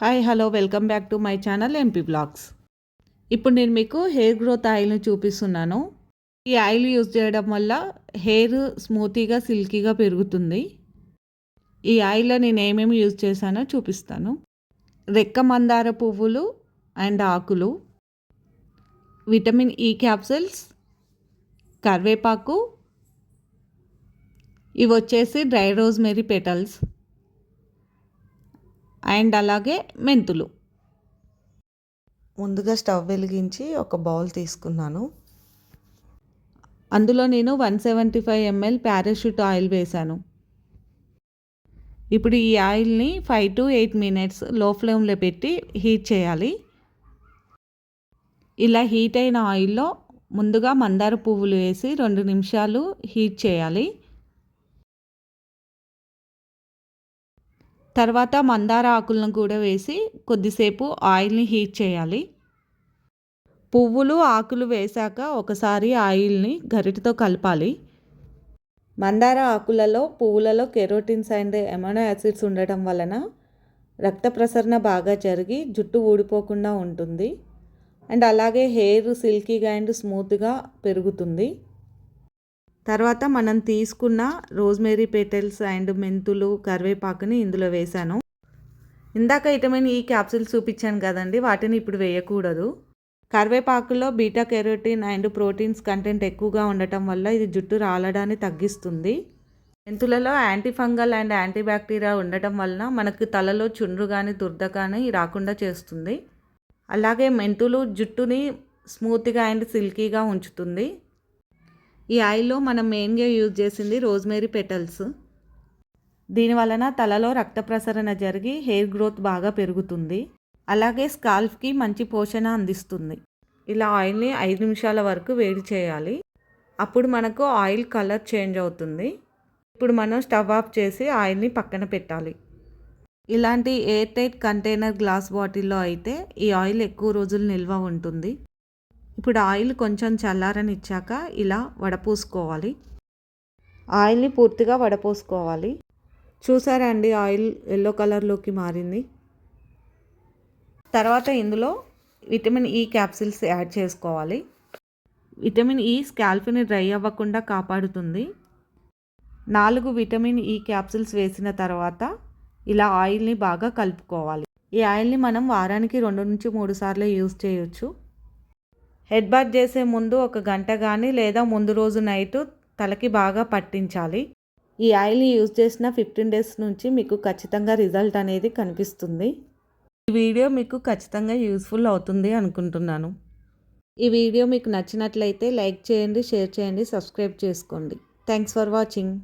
Hi hello welcome back to my channel MP blogs ఇప్పుడు నేను మీకు హెయిర్ గ్రోత్ ఆయిల్ని చూపిస్తున్నాను. ఈ ఆయిల్ యూజ్ చేయడం వల్ల హెయిర్ స్మూతీగా సిల్కీగా పెరుగుతుంది. ఈ ఆయిల్లో నేను ఏమేమి యూజ్ చేశానో చూపిస్తాను. రెక్క మందార పువ్వులు అండ్ ఆకులు విటమిన్ ఈ క్యాప్సిల్స్ కరివేపాకు ఇవి వచ్చేసి డ్రై రోజ్మెరీ పెటల్స్. అండ్ అలాగే మెంతులు. ముందుగా స్టవ్ వెలిగించి ఒక బౌల్ తీసుకున్నాను. అందులో నేను one seventy five ML Parachute oil వేశాను. ఇప్పుడు ఈ ఆయిల్ని ఫైవ్ టు ఎయిట్ మినిట్స్లో ఫ్లేమ్లో పెట్టి హీట్ చేయాలి. ఇలా హీట్ అయిన ఆయిల్లో ముందుగా మందార పువ్వులు వేసి రెండు నిమిషాలు హీట్ చేయాలి. తర్వాత మందార ఆకులను కూడా వేసి కొద్దిసేపు ఆయిల్ని హీట్ చేయాలి. పువ్వులు ఆకులు వేశాక ఒకసారి ఆయిల్ని గరిటతో కలపాలి. మందార ఆకులలో పువ్వులలో కెరోటిన్స్ అండ్ ఎమోనో యాసిడ్స్ ఉండటం వలన రక్త ప్రసరణ బాగా జరిగి జుట్టు ఊడిపోకుండా ఉంటుంది. అండ్ అలాగే హెయిర్ సిల్కీగా అండ్ స్మూత్గా పెరుగుతుంది. తర్వాత మనం తీసుకున్న రోజ్మేరీ పెటల్స్ అండ్ మెంతులు కరివేపాకుని ఇందులో వేసాను ఇందాక విటమిన్ ఈ క్యాప్సిల్స్ చూపించాను కదండి వాటిని ఇప్పుడు వేయకూడదు. కరివేపాకులో beta carotene and proteins content ఎక్కువగా ఉండటం వల్ల ఇది జుట్టు రాలడాన్ని తగ్గిస్తుంది. మెంతులలో anti fungal and anti bacteria ఉండటం వలన మనకు తలలో చుండ్రు కానీ దుర్ద కానీ రాకుండా చేస్తుంది. అలాగే మెంతులు జుట్టుని స్మూత్గా అండ్ సిల్కీగా ఉంచుతుంది. ఈ ఆయిల్లో మనం మెయిన్గా యూజ్ చేసింది రోజ్మేరీ పెటల్స్. దీని వలన తలలో రక్త ప్రసరణ జరిగి హెయిర్ గ్రోత్ బాగా పెరుగుతుంది. అలాగే స్కాల్ఫ్కి మంచి పోషణ అందిస్తుంది. ఇలా ఆయిల్ని ఐదు నిమిషాల వరకు వేడి చేయాలి. అప్పుడు మనకు ఆయిల్ కలర్ చేంజ్ అవుతుంది. ఇప్పుడు మనం స్టవ్ ఆఫ్ చేసి ఆయిల్ని పక్కన పెట్టాలి. ఇలాంటి ఎయిర్ టైట్ కంటైనర్ గ్లాస్ బాటిల్లో అయితే ఈ ఆయిల్ ఎక్కువ రోజులు నిల్వ ఉంటుంది. ఇప్పుడు ఆయిల్ కొంచెం చల్లారని ఇచ్చాక ఇలా వడపోసుకోవాలి. ఆయిల్ని పూర్తిగా వడపోసుకోవాలి. చూసారా అండి ఆయిల్ ఎల్లో కలర్లోకి మారింది. తర్వాత ఇందులో విటమిన్ ఈ క్యాప్సిల్స్ యాడ్ చేసుకోవాలి. విటమిన్ ఈ స్కాల్ఫ్ని డ్రై అవ్వకుండా కాపాడుతుంది. నాలుగు విటమిన్ ఈ క్యాప్సిల్స్ వేసిన తర్వాత ఇలా ఆయిల్ని బాగా కలుపుకోవాలి. ఈ ఆయిల్ని మనం వారానికి రెండు నుంచి మూడు సార్లు యూజ్ చేయొచ్చు. హెడ్ బాత్ చేసే ముందు ఒక గంట కానీ లేదా ముందు రోజు నైట్ తలకి బాగా పట్టించాలి. ఈ ఆయిల్ని యూజ్ చేసిన ఫిఫ్టీన్ డేస్ నుంచి మీకు ఖచ్చితంగా రిజల్ట్ అనేది కనిపిస్తుంది. ఈ వీడియో మీకు ఖచ్చితంగా యూస్ఫుల్ అవుతుంది అనుకుంటున్నాను. ఈ వీడియో మీకు నచ్చినట్లయితే లైక్ చేయండి షేర్ చేయండి సబ్స్క్రైబ్ చేసుకోండి. Thanks for watching.